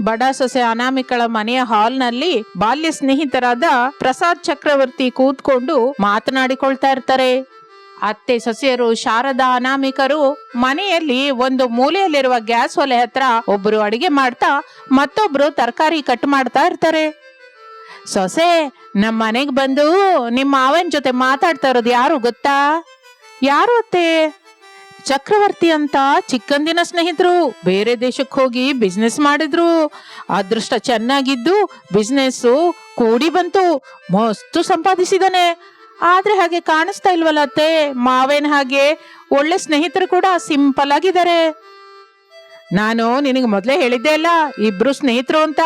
ಬಡ ಸೊಸೆ ಅನಾಮಿಕಳ ಮನೆಯ ಹಾಲ್ನಲ್ಲಿ ಬಾಲ್ಯ ಸ್ನೇಹಿತರಾದ ಪ್ರಸಾದ್ ಚಕ್ರವರ್ತಿ ಕೂತ್ಕೊಂಡು ಮಾತನಾಡಿಕೊಳ್ತಾ ಇರ್ತಾರೆ. ಅತ್ತೆ ಸೊಸೆಯರು ಶಾರದಾ ಅನಾಮಿಕರು ಮನೆಯಲ್ಲಿ ಒಂದು ಮೂಲೆಯಲ್ಲಿರುವ ಗ್ಯಾಸ್ ಒಲೆ ಹತ್ರ ಒಬ್ರು ಅಡಿಗೆ ಮಾಡ್ತಾ ಮತ್ತೊಬ್ರು ತರಕಾರಿ ಕಟ್ ಮಾಡ್ತಾ ಇರ್ತಾರೆ. ಸೊಸೆ ನಮ್ಮ ಮನೆಗೆ ಬಂದು ನಿಮ್ಮ ಮಾವನ ಜೊತೆ ಮಾತಾಡ್ತಾ ಇರೋದು ಯಾರು ಗೊತ್ತಾ? ಯಾರು ಅತ್ತೆ? ಚಕ್ರವರ್ತಿ ಅಂತ ಚಿಕ್ಕಂದಿನ ಸ್ನೇಹಿತರು ಬೇರೆ ದೇಶಕ್ಕೆ ಹೋಗಿ ಬಿಸ್ನೆಸ್ ಮಾಡಿದ್ರು. ಅದೃಷ್ಟ ಚೆನ್ನಾಗಿದ್ದು ಬಿಸ್ನೆಸ್ಸು ಕೂಡಿ ಬಂತು. ಮಸ್ತು ಸಂಪಾದಿಸಿದಾನೆ. ಆದ್ರೆ ಹಾಗೆ ಕಾಣಿಸ್ತಾ ಇಲ್ವಲ್ಲ ಅತ್ತೆ? ಮಾವೇನ್ ಹಾಗೆ ಒಳ್ಳೆ ಸ್ನೇಹಿತರು ಕೂಡ ಸಿಂಪಲ್ ಆಗಿದ್ದಾರೆ. ನಾನು ನಿನಗೆ ಮೊದಲೇ ಹೇಳಿದ್ದೆ ಅಲ್ಲ, ಇಬ್ರು ಸ್ನೇಹಿತರು ಅಂತ.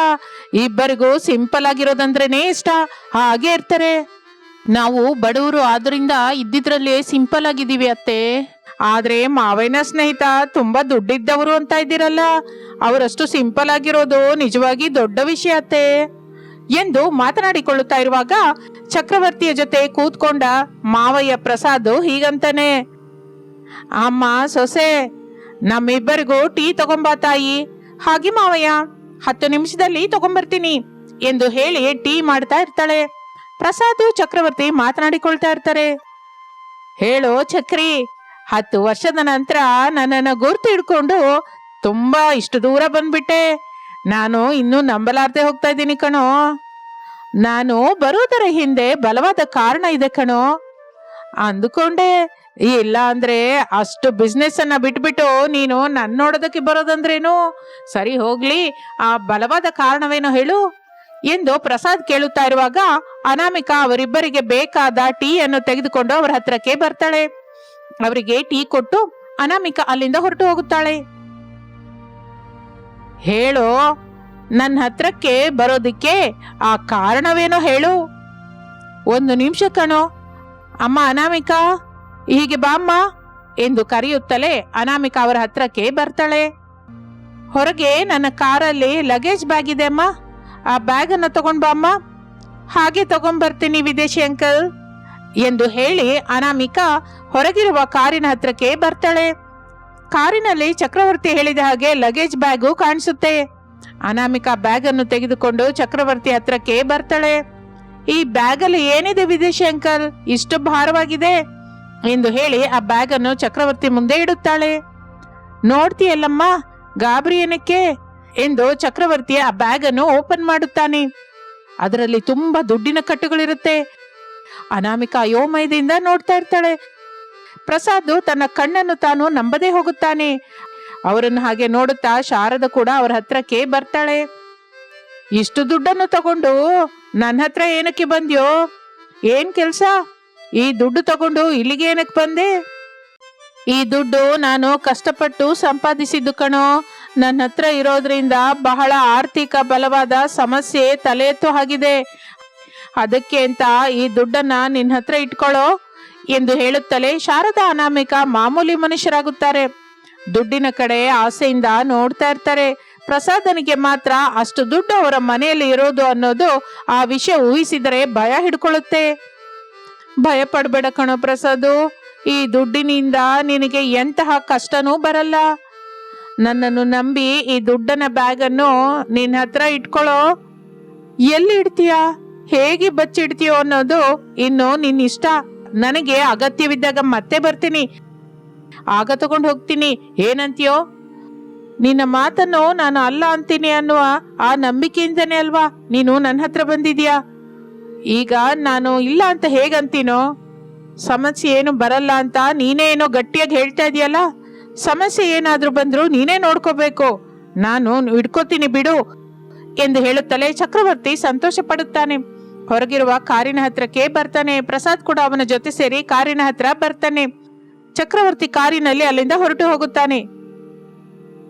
ಇಬ್ಬರಿಗೂ ಸಿಂಪಲ್ ಆಗಿರೋದಂದ್ರೇನೆ ಇಷ್ಟ. ಹಾಗೆ ಇರ್ತಾರೆ. ನಾವು ಬಡವರು ಆದ್ರಿಂದ ಇದ್ದಿದ್ರಲ್ಲಿ ಸಿಂಪಲ್ ಆಗಿದ್ದೀವಿ ಅತ್ತೆ. ಆದ್ರೆ ಮಾವಯ್ಯನ ಸ್ನೇಹಿತ ತುಂಬಾ ದುಡ್ಡಿದ್ದವರು ಅಂತ ಇದ್ದೀರಲ್ಲ, ಅವರಷ್ಟು ಸಿಂಪಲ್ ಆಗಿರೋದು ನಿಜವಾಗಿ ದೊಡ್ಡ ವಿಷಯ ಅತ್ತೆ. ಎಂದು ಮಾತನಾಡಿಕೊಳ್ಳುತ್ತಾ ಇರುವಾಗ ಚಕ್ರವರ್ತಿಯ ಜೊತೆ ಕೂತ್ಕೊಂಡ ಮಾವಯ್ಯ ಪ್ರಸಾದ್ ಹೀಗಂತಾನೆ, ಅಮ್ಮ, ಸೊಸೆ, ನಮ್ಮಿಬ್ಬರಿಗೂ ಟೀ ತಗೊಂಬಾ ತಾಯಿ. ಹಾಗೆ ಮಾವಯ್ಯ, ಹತ್ತು ನಿಮಿಷದಲ್ಲಿ ತಗೊಂಬರ್ತೀನಿ, ಎಂದು ಹೇಳಿ ಟೀ ಮಾಡ್ತಾ ಇರ್ತಾಳೆ. ಪ್ರಸಾದ್ ಚಕ್ರವರ್ತಿ ಮಾತನಾಡಿಕೊಳ್ತಾ ಇರ್ತಾರೆ. ಹೇಳೋ ಚಕ್ರಿ ಹತ್ತು ವರ್ಷದ ನಂತರ ನನ್ನನ್ನು ಗುರ್ತು ಹಿಡ್ಕೊಂಡು ತುಂಬಾ ಇಷ್ಟು ದೂರ ಬಂದ್ಬಿಟ್ಟೆ. ನಾನು ಇನ್ನೂ ನಂಬಲಾರ್ದೆ ಹೋಗ್ತಾ ಇದ್ದೀನಿ ಕಣೋ. ನಾನು ಬರೋದರ ಹಿಂದೆ ಬಲವಾದ ಕಾರಣ ಇದೆ ಕಣೋ. ಅಂದುಕೊಂಡೆ, ಇಲ್ಲ ಅಂದ್ರೆ ಅಷ್ಟು ಬಿಸ್ನೆಸ್ ಅನ್ನ ಬಿಟ್ಬಿಟ್ಟು ನೀನು ನನ್ನ ನೋಡೋದಕ್ಕೆ ಬರೋದಂದ್ರೇನು? ಸರಿ ಹೋಗ್ಲಿ, ಆ ಬಲವಾದ ಕಾರಣವೇನೋ ಹೇಳು. ಎಂದು ಪ್ರಸಾದ್ ಕೇಳುತ್ತಾ ಇರುವಾಗ ಅನಾಮಿಕಾ ಅವರಿಬ್ಬರಿಗೆ ಬೇಕಾದ ಟೀ ಅನ್ನು ತೆಗೆದುಕೊಂಡು ಅವರ ಹತ್ರಕ್ಕೆ ಬರ್ತಾಳೆ. ಅವರಿಗೆ ಟೀ ಕೊಟ್ಟು ಅನಾಮಿಕಾ ಅಲ್ಲಿಂದ ಹೊರಟು ಹೋಗುತ್ತಾಳೆ. ಹೇಳು, ನನ್ನ ಹತ್ರಕ್ಕೆ ಬರೋದಿಕ್ಕೆ ಆ ಕಾರಣವೇನೋ ಹೇಳು. ಒಂದು ನಿಮಿಷ ಕಣೋ. ಅಮ್ಮ ಅನಾಮಿಕಾ, ಹೀಗೆ ಬಾಮ್ಮ ಎಂದು ಕರೆಯುತ್ತಲೇ ಅನಾಮಿಕಾ ಅವರ ಹತ್ರಕ್ಕೆ ಬರ್ತಾಳೆ. ಹೊರಗೆ ನನ್ನ ಕಾರಲ್ಲಿ ಲಗೇಜ್ ಬ್ಯಾಗ್ ಇದೆ ಅಮ್ಮ. ಆ ಬ್ಯಾಗ್ ಅನ್ನು ತಗೊಂಡ್ ಬಾಮ್ಮ ಹಾಗೆ ತಗೊಂಡ್ಬರ್ತೀನಿ ವಿದೇಶಿ ಅಂಕಲ್. ಎಂದು ಹೇಳಿ ಅನಾಮಿಕಾ ಹೊರಗಿರುವ ಕಾರಿನ ಹತ್ರಕ್ಕೆ ಬರ್ತಾಳೆ. ಕಾರಿನಲ್ಲಿ ಚಕ್ರವರ್ತಿ ಹೇಳಿದ ಹಾಗೆ ಲಗೇಜ್ ಬ್ಯಾಗು ಕಾಣಿಸುತ್ತೆ. ಅನಾಮಿಕಾ ಬ್ಯಾಗ್ ಅನ್ನು ತೆಗೆದುಕೊಂಡು ಚಕ್ರವರ್ತಿ ಹತ್ರಕ್ಕೆ ಬರ್ತಾಳೆ. ಈ ಬ್ಯಾಗ್ ಅಲ್ಲಿ ಏನಿದೆ ವಿದೇಶಿ ಅಂಕಲ್ ಇಷ್ಟು ಭಾರವಾಗಿದೆ ಎಂದು ಹೇಳಿ ಆ ಬ್ಯಾಗ್ ಅನ್ನು ಚಕ್ರವರ್ತಿ ಮುಂದೆ ಇಡುತ್ತಾಳೆ. ನೋಡ್ತೀಯಲ್ಲಮ್ಮ ಗಾಬರಿ ಏನಕ್ಕೆ ಎಂದು ಚಕ್ರವರ್ತಿ ಆ ಬ್ಯಾಗ್ ಅನ್ನು ಓಪನ್ ಮಾಡುತ್ತಾನೆ. ಅದರಲ್ಲಿ ತುಂಬಾ ದುಡ್ಡಿನ ಕಟ್ಟುಗಳಿರುತ್ತೆ. ಅನಾಮಿಕಾ ಅಯೋಮಯದಿಂದ ನೋಡ್ತಾ ಇರ್ತಾಳೆ. ಪ್ರಸಾದ್ ತನ್ನ ಕಣ್ಣನ್ನು ತಾನು ನಂಬದೇ ಹೋಗುತ್ತಾನೆ. ಅವರನ್ನು ಹಾಗೆ ನೋಡುತ್ತಾ ಶಾರದ ಕೂಡ ಅವರ ಕೇ ಬರ್ತಾಳೆ. ಇಷ್ಟು ದುಡ್ಡನ್ನು ತಗೊಂಡು ನನ್ನ ಹತ್ರ ಏನಕ್ಕೆ ಬಂದ್ಯೋ? ಏನ್ ಕೆಲ್ಸ? ಈ ದುಡ್ಡು ತಗೊಂಡು ಇಲ್ಲಿಗೆ ಏನಕ್ಕೆ ಬಂದೆ? ಈ ದುಡ್ಡು ನಾನು ಕಷ್ಟಪಟ್ಟು ಸಂಪಾದಿಸಿದ್ದು ಕಣೋ. ನನ್ನ ಹತ್ರ ಇರೋದ್ರಿಂದ ಬಹಳ ಆರ್ಥಿಕ ಬಲವಾದ ಸಮಸ್ಯೆ ತಲೆ ಎತ್ತು ಹಾಗಿದೆ. ಅದಕ್ಕೆ ಅಂತ ಈ ದುಡ್ಡನ್ನ ನಿನ್ನ ಹತ್ರ ಇಟ್ಕೊಳ್ಳೋ ಎಂದು ಹೇಳುತ್ತಲೇ ಶಾರದಾ ಅನಾಮಿಕ ಮಾಮೂಲಿ ಮನುಷ್ಯರಾಗುತ್ತಾರೆ. ದುಡ್ಡಿನ ಕಡೆ ಆಸೆಯಿಂದ ನೋಡ್ತಾ ಇರ್ತಾರೆ. ಪ್ರಸಾದನಿಗೆ ಮಾತ್ರ ಅಷ್ಟು ದುಡ್ಡು ಅವರ ಮನೆಯಲ್ಲಿ ಇರೋದು ಅನ್ನೋದು ಆ ವಿಷಯ ಊಹಿಸಿದರೆ ಭಯ ಹಿಡ್ಕೊಳ್ಳುತ್ತೆ. ಭಯ ಪಡಬೇಡ ಕಣೋ ಪ್ರಸಾದು, ಈ ದುಡ್ಡಿನಿಂದ ನಿನಗೆ ಎಂತಹ ಕಷ್ಟನೂ ಬರಲ್ಲ. ನನ್ನನ್ನು ನಂಬಿ ಈ ದುಡ್ಡನ ಬ್ಯಾಗನ್ನು ನಿನ್ನ ಹತ್ರ ಇಟ್ಕೊಳ್ಳೋ. ಎಲ್ಲಿ ಇಡ್ತೀಯಾ? ಹೇಗೆ ಬಚ್ಚಿಡ್ತೀಯೋ ಅನ್ನೋದು ಇನ್ನು ನಿನ್ನ ಇಷ್ಟ ನನಗೆ ಅಗತ್ಯವಿದ್ದಾಗ ಮತ್ತೆ ಬರ್ತೀನಿ. ಆಗ ತಗೊಂಡು ಹೋಗ್ತೀನಿ. ಏನಂತೀಯೋ? ನಿನ್ನ ಮಾತನ್ನು ನಾನು ಅಲ್ಲ ಅಂತೀನಿ ಅನ್ನುವ ಆ ನಂಬಿಕೆಯಿಂದನೇ ಅಲ್ವಾ ನೀನು ನನ್ನ ಹತ್ರ ಬಂದಿದ್ಯಾ? ಈಗ ನಾನು ಇಲ್ಲ ಅಂತ ಹೇಗಂತೀನೋ? ಸಮಸ್ಯೆ ಏನು ಬರಲ್ಲ ಅಂತ ನೀನೇ ಏನೋ ಗಟ್ಟಿಯಾಗಿ ಹೇಳ್ತಾ ಇದೆಯಲ್ಲ? ಸಮಸ್ಯೆ ಏನಾದ್ರೂ ಬಂದ್ರು ನೀನೇ ನೋಡ್ಕೋಬೇಕು. ನಾನು ಇಡ್ಕೋತೀನಿ ಬಿಡು ಎಂದು ಹೇಳುತ್ತಲೇ ಚಕ್ರವರ್ತಿ ಸಂತೋಷ ಪಡುತ್ತಾನೆ ಹೊರಗಿರುವ ಕಾರಿನ ಹತ್ರಕ್ಕೆ ಬರ್ತಾನೆ. ಪ್ರಸಾದ್ ಕೂಡ ಅವನ ಜೊತೆ ಸೇರಿ ಕಾರಿನ ಹತ್ರ ಬರ್ತಾನೆ. ಚಕ್ರವರ್ತಿ ಕಾರಿನಲ್ಲಿ ಅಲ್ಲಿಂದ ಹೊರಟು ಹೋಗುತ್ತಾನೆ.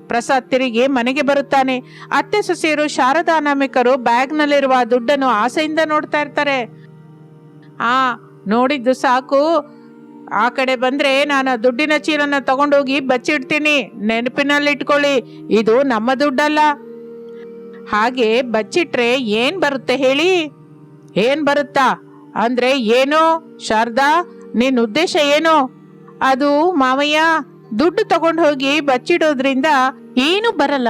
ಪ್ರಸಾದ್ ತಿರುಗಿ ಮನೆಗೆ ಬರುತ್ತಾನೆ. ಅತ್ತೆ, ಸೊಸೆಯರು, ಶಾರದಾ ಅನಾಮಿಕರು ಬ್ಯಾಗ್ನಲ್ಲಿರುವ ದುಡ್ಡನ್ನು ಆಸೆಯಿಂದ ನೋಡ್ತಾ ಇರ್ತಾರೆ. ಆ, ನೋಡಿದ್ದು ಸಾಕು. ಆ ಕಡೆ ಬಂದ್ರೆ ನಾನು ದುಡ್ಡಿನ ಚೀಲನ ತಗೊಂಡೋಗಿ ಬಚ್ಚಿಡ್ತೀನಿ. ನೆನಪಿನಲ್ಲಿ ಇಟ್ಕೊಳ್ಳಿ ಇದು ನಮ್ಮ ದುಡ್ಡಲ್ಲ. ಹಾಗೆ ಬಚ್ಚಿಟ್ರೆ ಏನ್ ಬರುತ್ತೆ ಹೇಳಿ. ಏನ್ ಬರುತ್ತಾ? ಅಂದ್ರೆ ಏನು? ಶಾರದಾ, ನಿನ್ ಉದ್ದೇಶ ಏನು? ಅದು ಮಾವಯ್ಯ, ದುಡ್ಡು ತಗೊಂಡು ಹೋಗಿ ಬಚ್ಚಿಡೋದ್ರಿಂದ ಏನು ಬರಲ್ಲ.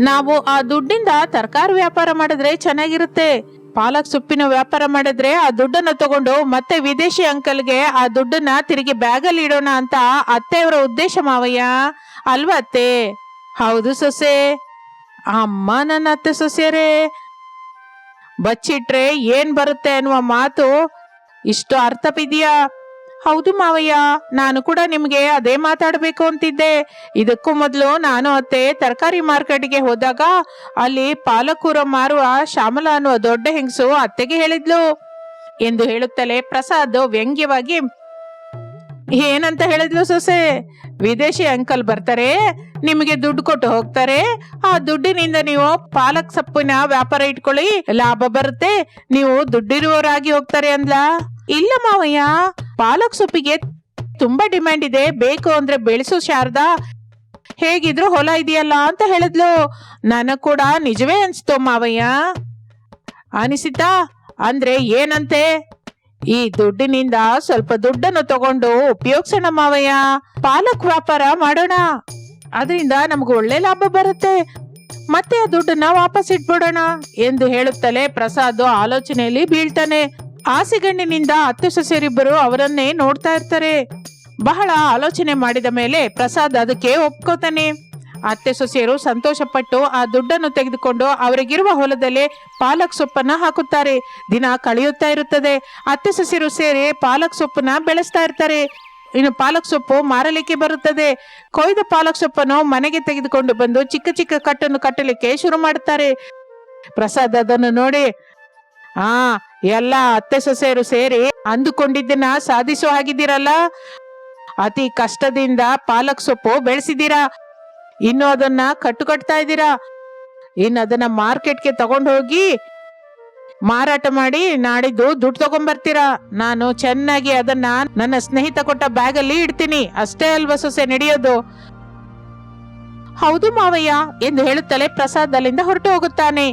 ನಾವು ಆ ದುಡ್ಡಿಂದ ತರಕಾರಿ ವ್ಯಾಪಾರ ಮಾಡಿದ್ರೆ ಚೆನ್ನಾಗಿರುತ್ತೆ. ಪಾಲಕ್ ಸೊಪ್ಪಿನ ವ್ಯಾಪಾರ ಮಾಡಿದ್ರೆ ಆ ದುಡ್ಡನ್ನ ತಗೊಂಡು ಮತ್ತೆ ವಿದೇಶಿ ಅಂಕಲ್ಗೆ ಆ ದುಡ್ಡನ್ನ ತಿರುಗಿ ಬ್ಯಾಗಲ್ಲಿ ಇಡೋಣ ಅಂತ ಅತ್ತೆಯವರ ಉದ್ದೇಶ ಮಾವಯ್ಯ. ಅಲ್ವಾ ಅತ್ತೆ? ಹೌದು ಸೊಸೆ. ಅಮ್ಮ ನನ್ನ ಅತ್ತೆ ಸೊಸೆರೇ ಬಚ್ಚಿಟ್ರೆ ಏನ್ ಬರುತ್ತೆ ಅನ್ನುವ ಮಾತು ಇಷ್ಟು ಅರ್ಥ ಬಿದ್ಯಾ ಹೌದು ಮಾವಯ್ಯ, ನಾನು ಕೂಡ ನಿಮಗೆ ಅದೇ ಮಾತಾಡಬೇಕು ಅಂತಿದ್ದೆ. ಇದಕ್ಕೂ ಮೊದಲು ನಾನು ಅತ್ತೆ ತರಕಾರಿ ಮಾರ್ಕೆಟ್ಗೆ ಹೋದಾಗ ಅಲ್ಲಿ ಪಾಲಕೂರ ಮಾರುವ ಶ್ಯಾಮಲ ಅನ್ನುವ ದೊಡ್ಡ ಹೆಂಗಸು ಅತ್ತೆಗೆ ಹೇಳಿದ್ಲು. ಎಂದು ಹೇಳುತ್ತಲೇ ಪ್ರಸಾದ್ ವ್ಯಂಗ್ಯವಾಗಿ, ಏನಂತ ಹೇಳಿದ್ಲು ಸೊಸೆ? ವಿದೇಶಿ ಅಂಕಲ್ ಬರ್ತಾರೆ, ನಿಮಗೆ ದುಡ್ಡು ಕೊಟ್ಟು ಹೋಗ್ತಾರೆ. ಆ ದುಡ್ಡಿನಿಂದ ನೀವು ಪಾಲಕ್ ಸೊಪ್ಪಿನ ವ್ಯಾಪಾರ ಇಟ್ಕೊಳ್ಳಿ, ಲಾಭ ಬರುತ್ತೆ. ನೀವು ದುಡ್ಡಿರುವವರಾಗಿ ಹೋಗ್ತಾರೆ ಅಂದ್ಲ? ಇಲ್ಲ ಮಾವಯ್ಯ, ಪಾಲಕ್ ಸೊಪ್ಪಿಗೆ ತುಂಬಾ ಡಿಮ್ಯಾಂಡ್ ಇದೆ. ಬೇಕು ಅಂದ್ರೆ ಬೆಳೆಸು ಶಾರದಾ. ಹೇಗಿದ್ರು ಹೊಲ ಇದೆಯಲ್ಲ ಅಂತ ಹೇಳಿದ್ಲು. ನನಗ್ ಕೂಡ ನಿಜವೇ ಅನ್ಸ್ತು ಮಾವಯ್ಯ. ಅನಿಸಿತಾ, ಅಂದ್ರೆ ಏನಂತೆ? ಈ ದುಡ್ಡಿನಿಂದ ಸ್ವಲ್ಪ ದುಡ್ಡನ್ನು ತಗೊಂಡು ಉಪಯೋಗಿಸೋಣ ಮಾವಯ್ಯ. ಪಾಲಕ್ ವ್ಯಾಪಾರ ಮಾಡೋಣ. ಅದರಿಂದ ನಮ್ಗೆ ಒಳ್ಳೆ ಲಾಭ ಬರುತ್ತೆ. ಮತ್ತೆ ಆ ದುಡ್ಡನ್ನ ವಾಪಸ್ ಇಟ್ಬಿಡೋಣ ಎಂದು ಹೇಳುತ್ತಲೇ ಪ್ರಸಾದ್ ಆಲೋಚನೆಯಲ್ಲಿ ಬೀಳ್ತಾನೆ. ಆಸೆಗಣ್ಣಿನಿಂದ ಹತ್ತು ಸೊಸೆಯರಿಬ್ಬರು ಅವರನ್ನೇ ನೋಡ್ತಾ ಇರ್ತಾರೆ. ಬಹಳ ಆಲೋಚನೆ ಮಾಡಿದ ಮೇಲೆ ಪ್ರಸಾದ್ ಅದಕ್ಕೆ ಒಪ್ಕೋತಾನೆ. ಅತ್ತೆ ಸೊಸೆಯರು ಸಂತೋಷಪಟ್ಟು ಆ ದುಡ್ಡನ್ನು ತೆಗೆದುಕೊಂಡು ಅವರಿಗಿರುವ ಹೊಲದಲ್ಲಿ ಪಾಲಕ್ ಸೊಪ್ಪನ್ನ ಹಾಕುತ್ತಾರೆ. ದಿನ ಕಳೆಯುತ್ತಾ ಇರುತ್ತದೆ. ಅತ್ತೆ ಸೊಸೆಯರು ಸೇರಿ ಪಾಲಕ್ ಸೊಪ್ಪನ್ನ ಬೆಳೆಸ್ತಾ ಇರ್ತಾರೆ. ಇನ್ನು ಪಾಲಕ್ ಸೊಪ್ಪು ಮಾರಲಿಕ್ಕೆ ಬರುತ್ತದೆ. ಕೊಯ್ದ ಪಾಲಕ್ ಸೊಪ್ಪನ್ನು ಮನೆಗೆ ತೆಗೆದುಕೊಂಡು ಬಂದು ಚಿಕ್ಕ ಚಿಕ್ಕ ಕಟ್ಟನ್ನು ಕಟ್ಟಲಿಕ್ಕೆ ಶುರು ಮಾಡುತ್ತಾರೆ. ಪ್ರಸಾದ್ ಅದನ್ನು ನೋಡಿ, ಆ, ಎಲ್ಲ ಅತ್ತೆ ಸೊಸೆಯರು ಸೇರಿ ಅಂದುಕೊಂಡಿದ್ದನ್ನ ಸಾಧಿಸೋ ಹಾಗಿದ್ದೀರಲ್ಲ? ಅತಿ ಕಷ್ಟದಿಂದ ಪಾಲಕ್ ಸೊಪ್ಪು ಬೆಳೆಸಿದ್ದೀರಾ? ಇನ್ನು ಅದನ್ನ ಕಟ್ಟು ಕಟ್ತಾ ಇದ್ದೀರಾ? ಇನ್ನು ಅದನ್ನ ಮಾರ್ಕೆಟ್ಗೆ ತಗೊಂಡು ಹೋಗಿ ಮಾರಾಟ ಮಾಡಿ ನಾಡಿದ್ದು ದುಡ್ಡು ತಗೊಂಡ್ಬರ್ತೀರಾ ನಾನು ಚೆನ್ನಾಗಿ ಅದನ್ನ ನನ್ನ ಸ್ನೇಹಿತ ಕೊಟ್ಟ ಬ್ಯಾಗ್ ಅಲ್ಲಿ ಇಡ್ತೀನಿ. ಅಷ್ಟೇ ಅಲ್ವಾ ಸೊಸೆ ನಡೆಯೋದು? ಹೌದು ಮಾವಯ್ಯ, ಎಂದು ಹೇಳುತ್ತಲೇ ಪ್ರಸಾದ್ ಅಲ್ಲಿಂದ ಹೊರಟು ಹೋಗುತ್ತಾನೆ.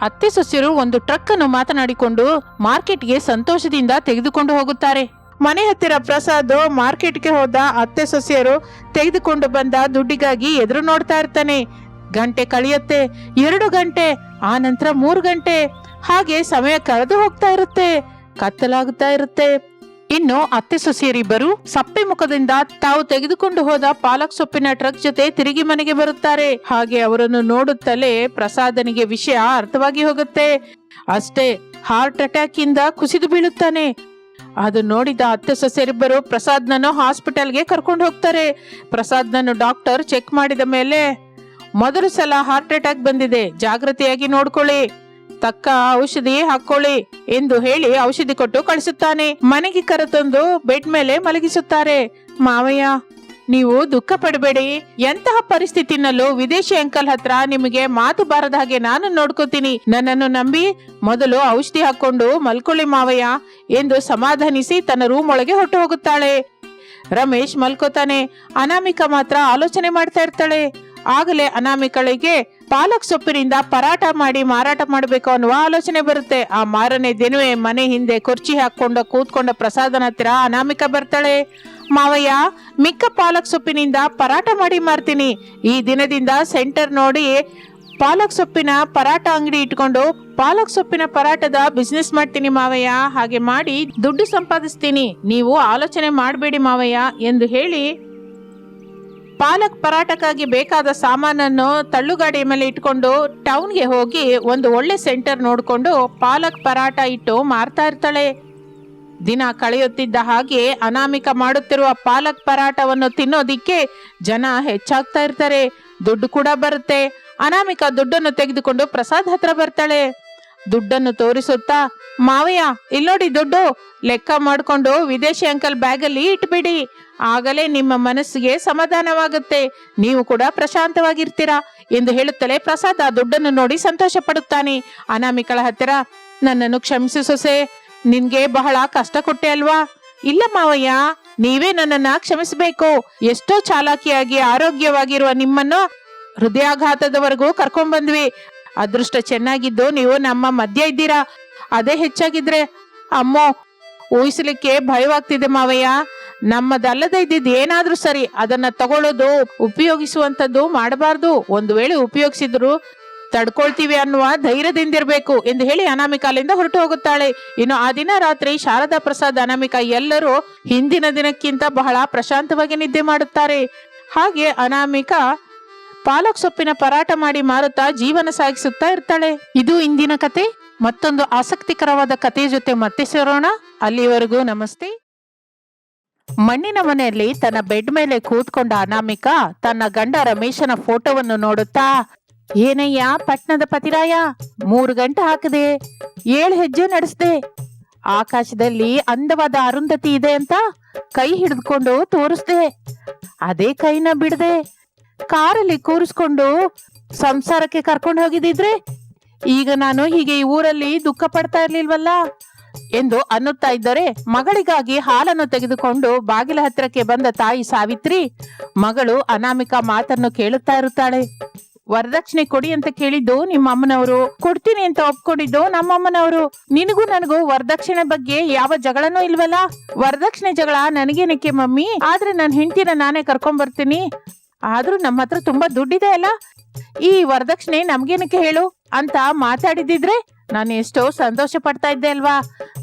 ಅತ್ತೆ ಸೊಸೆಯರು ಒಂದು ಟ್ರಕ್ ಅನ್ನು ಮಾತನಾಡಿಕೊಂಡು ಮಾರ್ಕೆಟ್ಗೆ ಸಂತೋಷದಿಂದ ತೆಗೆದುಕೊಂಡು ಹೋಗುತ್ತಾರೆ. ಮನೆ ಹತ್ತಿರ ಪ್ರಸಾದ್ ಮಾರ್ಕೆಟ್ಗೆ ಹೋದ ಅತ್ತೆ ಸೊಸೆಯರು ತೆಗೆದುಕೊಂಡು ಬಂದ ದುಡ್ಡಿಗಾಗಿ ಎದುರು ನೋಡ್ತಾ ಇರ್ತಾನೆ. ಗಂಟೆ ಕಳೆಯುತ್ತೆ, ಎರಡು ಗಂಟೆ ಆ ನಂತರ ಮೂರು ಗಂಟೆ. ಹಾಗೆ ಸಮಯ ಕಳೆದು ಹೋಗ್ತಾ ಇರುತ್ತೆ ಕತ್ತಲಾಗುತ್ತಾ ಇರುತ್ತೆ. ಇನ್ನು ಅತ್ತೆ ಸೊಸೆಯರಿಬ್ಬರು ಸಪ್ಪೆ ಮುಖದಿಂದ ತಾವು ತೆಗೆದುಕೊಂಡು ಹೋದ ಪಾಲಕ್ ಸೊಪ್ಪಿನ ಟ್ರಕ್ ಜೊತೆ ತಿರುಗಿ ಮನೆಗೆ ಬರುತ್ತಾರೆ. ಹಾಗೆ ಅವರನ್ನು ನೋಡುತ್ತಲೇ ಪ್ರಸಾದನಿಗೆ ವಿಷಯ ಅರ್ಥವಾಗಿ ಹೋಗುತ್ತೆ. ಅಷ್ಟೇ ಹಾರ್ಟ್ ಅಟ್ಯಾಕ್ ಇಂದ ಕುಸಿದು ಬೀಳುತ್ತಾನೆ. ಅದು ನೋಡಿದ ಅತ್ತೆ ಸೊಸೆರಿಬ್ಬರು ಪ್ರಸಾದ್ನನ್ನು ಹಾಸ್ಪಿಟಲ್ಗೆ ಕರ್ಕೊಂಡು ಹೋಗ್ತಾರೆ. ಪ್ರಸಾದ್ನನ್ನು ಡಾಕ್ಟರ್ ಚೆಕ್ ಮಾಡಿದ ಮೇಲೆ, ಮೊದಲು ಸಲ ಹಾರ್ಟ್ ಅಟ್ಯಾಕ್ ಬಂದಿದೆ ಜಾಗೃತಿಯಾಗಿ ನೋಡ್ಕೊಳ್ಳಿ. ತಕ್ಕ ಔಷಧಿ ಹಾಕೊಳ್ಳಿ ಎಂದು ಹೇಳಿ ಔಷಧಿ ಕೊಟ್ಟು ಕಳಿಸುತ್ತಾನೆ. ಮನೆಗೆ ಕರೆತಂದು ಬೆಡ್ ಮೇಲೆ ಮಲಗಿಸುತ್ತಾರೆ. ಮಾವಯ್ಯ ನೀವು ದುಃಖ ಪಡಬೇಡಿ. ಎಂತಹ ಪರಿಸ್ಥಿತಿನಲ್ಲೂ ವಿದೇಶಿ ಅಂಕಲ್ ಹತ್ರ ನಿಮಗೆ ಮಾತು ಬಾರದ ಹಾಗೆ ನಾನು ನೋಡ್ಕೋತೀನಿ. ನನ್ನನ್ನು ನಂಬಿ ಮೊದಲು ಔಷಧಿ ಹಾಕೊಂಡು ಮಲ್ಕೊಳ್ಳಿ ಮಾವಯ್ಯ ಎಂದು ಸಮಾಧಾನಿಸಿ ತನ್ನ ರೂಮ್ ಒಳಗೆ ಹೊಟ್ಟು ಹೋಗುತ್ತಾಳೆ. ರಮೇಶ್ ಮಲ್ಕೋತಾನೆ. ಅನಾಮಿಕಾ ಮಾತ್ರ ಆಲೋಚನೆ ಮಾಡ್ತಾ ಇರ್ತಾಳೆ. ಆಗಲೇ ಅನಾಮಿಕಳಿಗೆ ಪಾಲಕ್ ಸೊಪ್ಪಿನಿಂದ ಪರಾಟ ಮಾಡಿ ಮಾರಾಟ ಮಾಡಬೇಕು ಅನ್ನುವ ಆಲೋಚನೆ ಬರುತ್ತೆ. ಆ ಮಾರನೇ ದಿನವೇ ಮನೆ ಹಿಂದೆ ಕುರ್ಚಿ ಹಾಕೊಂಡ ಕೂತ್ಕೊಂಡ ಪ್ರಸಾದನ ಹತ್ತಿರ ಅನಾಮಿಕ ಬರ್ತಾಳೆ. ಮಾವಯ್ಯ, ಮಿಕ್ಕ ಪಾಲಕ್ ಸೊಪ್ಪಿನಿಂದ ಪರಾಟ ಮಾಡಿ ಮಾರ್ತೀನಿ. ಈ ದಿನದಿಂದ ಸೆಂಟರ್ ನೋಡಿ ಪಾಲಕ್ ಸೊಪ್ಪಿನ ಪರಾಟ ಅಂಗಡಿ ಇಟ್ಕೊಂಡು ಪಾಲಕ್ ಸೊಪ್ಪಿನ ಪರಾಟದ ಬಿಸ್ನೆಸ್ ಮಾಡ್ತೀನಿ ಮಾವಯ್ಯ. ಹಾಗೆ ಮಾಡಿ ದುಡ್ಡು ಸಂಪಾದಿಸ್ತೀನಿ. ನೀವು ಆಲೋಚನೆ ಮಾಡಬೇಡಿ ಮಾವಯ್ಯ ಎಂದು ಹೇಳಿ ಪಾಲಕ್ ಪರಾಟಕ್ಕಾಗಿ ಬೇಕಾದ ಸಾಮಾನನ್ನು ತಳ್ಳುಗಾಡಿ ಮೇಲೆ ಇಟ್ಕೊಂಡು ಟೌನ್ಗೆ ಹೋಗಿ ಒಂದು ಒಳ್ಳೆ ಸೆಂಟರ್ ನೋಡಿಕೊಂಡು ಪಾಲಕ್ ಪರಾಟ ಇಟ್ಟು ಮಾರ್ತಾ ಇರ್ತಾಳೆ. ದಿನ ಕಳೆಯುತ್ತಿದ್ದ ಹಾಗೆ ಅನಾಮಿಕ ಮಾಡುತ್ತಿರುವ ಪಾಲಕ್ ಪರಾಟವನ್ನು ತಿನ್ನೋದಿಕ್ಕೆ ಜನ ಹೆಚ್ಚಾಗ್ತಾ ಇರ್ತಾರೆ. ದುಡ್ಡು ಕೂಡ ಬರುತ್ತೆ. ಅನಾಮಿಕ ದುಡ್ಡನ್ನು ತೆಗೆದುಕೊಂಡು ಪ್ರಸಾದ್ ಹತ್ರ ಬರ್ತಾಳೆ. ದುಡ್ಡನ್ನು ತೋರಿಸುತ್ತಾ, ಮಾವಯ್ಯ ಇಲ್ಲೋಡಿ ದುಡ್ಡು. ಲೆಕ್ಕ ಮಾಡಿಕೊಂಡು ವಿದೇಶಿ ಅಂಕಲ್ ಬ್ಯಾಗಲ್ಲಿ ಇಟ್ಬಿಡಿ. ಆಗಲೇ ನಿಮ್ಮ ಮನಸ್ಸಿಗೆ ಸಮಾಧಾನವಾಗುತ್ತೆ. ನೀವು ಕೂಡ ಪ್ರಶಾಂತವಾಗಿರ್ತೀರಾ? ಎಂದು ಹೇಳುತ್ತಲೇ ಪ್ರಸಾದ ದುಡ್ಡನ್ನು ನೋಡಿ ಸಂತೋಷ ಪಡುತ್ತಾನೆ ಅನಾಮಿಕಳ ಹತ್ತಿರ, ನನ್ನನ್ನು ಕ್ಷಮಿಸು ಸೊಸೆ, ನಿನ್ಗೆ ಬಹಳ ಕಷ್ಟ ಕೊಟ್ಟೆ ಅಲ್ವಾ? ಇಲ್ಲ ಮಾವಯ್ಯ, ನೀವೇ ನನ್ನನ್ನ ಕ್ಷಮಿಸಬೇಕು. ಎಷ್ಟೋ ಚಾಲಾಕಿಯಾಗಿ ಆರೋಗ್ಯವಾಗಿರುವ ನಿಮ್ಮನ್ನು ಹೃದಯಾಘಾತದವರೆಗೂ ಕರ್ಕೊಂಡ್ ಬಂದ್ವಿ ಅದೃಷ್ಟ ಚೆನ್ನಾಗಿದ್ದು ನೀವು ನಮ್ಮ ಮಧ್ಯ ಇದ್ದೀರಾ? ಅದೇ ಹೆಚ್ಚಾಗಿದ್ರೆ, ಅಮ್ಮೋ, ಊಹಿಸಲಿಕ್ಕೆ ಭಯವಾಗ್ತಿದೆ ಮಾವಯ್ಯ. ನಮ್ಮದಲ್ಲದೆ ಇದ್ದಿದ್ದು ಏನಾದ್ರೂ ಸರಿ, ಅದನ್ನ ತಗೊಳ್ಳೋದು ಉಪಯೋಗಿಸುವಂತದ್ದು ಮಾಡಬಾರ್ದು. ಒಂದು ವೇಳೆ ಉಪಯೋಗಿಸಿದ್ರು ತಡ್ಕೊಳ್ತೀವಿ ಅನ್ನುವ ಧೈರ್ಯದಿಂದಿರ್ಬೇಕು ಎಂದು ಹೇಳಿ ಅನಾಮಿಕಾಲಿಂದ ಹೊರಟು ಹೋಗುತ್ತಾಳೆ. ಇನ್ನು ಆ ದಿನ ರಾತ್ರಿ ಶಾರದಾ ಪ್ರಸಾದ್, ಅನಾಮಿಕಾ ಎಲ್ಲರೂ ಹಿಂದಿನ ದಿನಕ್ಕಿಂತ ಬಹಳ ಪ್ರಶಾಂತವಾಗಿ ನಿದ್ದೆ ಮಾಡುತ್ತಾರೆ. ಹಾಗೆ ಅನಾಮಿಕಾ ಪಾಲಕ್ ಸೊಪ್ಪಿನ ಪರಾಟ ಮಾಡಿ ಮಾರುತ್ತಾ ಜೀವನ ಸಾಗಿಸುತ್ತಾ ಇರ್ತಾಳೆ. ಇದು ಇಂದಿನ ಕತೆ. ಮತ್ತೊಂದು ಆಸಕ್ತಿಕರವಾದ ಕಥೆಯ ಜೊತೆ ಮತ್ತೆ ಸೇರೋಣ. ಅಲ್ಲಿವರೆಗೂ ನಮಸ್ತೆ. ಮಣ್ಣಿನ ಮನೆಯಲ್ಲಿ ತನ್ನ ಬೆಡ್ ಮೇಲೆ ಕೂತ್ಕೊಂಡ ಅನಾಮಿಕ ತನ್ನ ಗಂಡ ರಮೇಶನ ಫೋಟೋವನ್ನು ನೋಡುತ್ತಾ, ಏನಯ್ಯ ಪಟ್ನದ ಪತಿರಾಯ? ಮೂರು ಗಂಟೆ ಹಾಕದೆ. ಏಳು ಹೆಜ್ಜೆ ನಡೆಸ್ದೆ. ಆಕಾಶದಲ್ಲಿ ಅಂದವಾದ ಅರುಂಧತಿ ಇದೆ ಅಂತ ಕೈ ಹಿಡಿದುಕೊಂಡು ತೋರಿಸ್ದೆ. ಅದೇ ಕೈನ ಬಿಡದೆ. ಕಾರಲ್ಲಿ ಕೂರಿಸ್ಕೊಂಡು ಸಂಸಾರಕ್ಕೆ ಕರ್ಕೊಂಡು ಹೋಗಿದಿದ್ರೆ ಈಗ ನಾನು ಹೀಗೆ ಈ ಊರಲ್ಲಿ ದುಃಖ ಪಡ್ತಾ ಇರ್ಲಿಲ್ವಲ್ಲ? ಎಂದು ಅನ್ನುತ್ತಾ ಇದ್ದರೆ ಮಗಳಿಗಾಗಿ ಹಾಲನ್ನು ತೆಗೆದುಕೊಂಡು ಬಾಗಿಲ ಹತ್ತಿರಕ್ಕೆ ಬಂದ ತಾಯಿ ಸಾವಿತ್ರಿ, ಮಗಳು ಅನಾಮಿಕಾ ಮಾತನ್ನು ಕೇಳುತ್ತಾ ಇರುತ್ತಾಳೆ. ವರದಕ್ಷಿಣೆ ಕೊಡಿ ಅಂತ ಕೇಳಿದ್ದು ನಿಮ್ಮ ಅಮ್ಮನವರು ಕೊಡ್ತೀನಿ ಅಂತ ಒಪ್ಕೊಂಡಿದ್ದು ನಮ್ಮಮ್ಮನವರು. ನಿನಗೂ ನನಗೂ ವರದಕ್ಷಿಣೆ ಬಗ್ಗೆ ಯಾವ ಜಗಳನೂ ಇಲ್ವಲ್ಲ? ವರದಕ್ಷಿಣೆ ಜಗಳ ನನಗೇನಕ್ಕೆ ಮಮ್ಮಿ? ಆದ್ರೆ ನನ್ನ ಹೆಂಡತಿನ ನಾನೇ ಕರ್ಕೊಂಡ್ ಬರ್ತೀನಿ ಆದ್ರೂ ನಮ್ಮ ಹತ್ರ ತುಂಬಾ ದುಡ್ಡಿದೆ ಅಲ್ಲ? ಈ ವರದಕ್ಷಿಣೆ ನಮ್ಗೇನಕ್ಕೆ ಹೇಳು? ಅಂತ ಮಾತಾಡಿದಿದ್ರೆ ನಾನು ಎಷ್ಟೋ ಸಂತೋಷ ಪಡ್ತಾ ಇದ್ದೆ ಅಲ್ವಾ?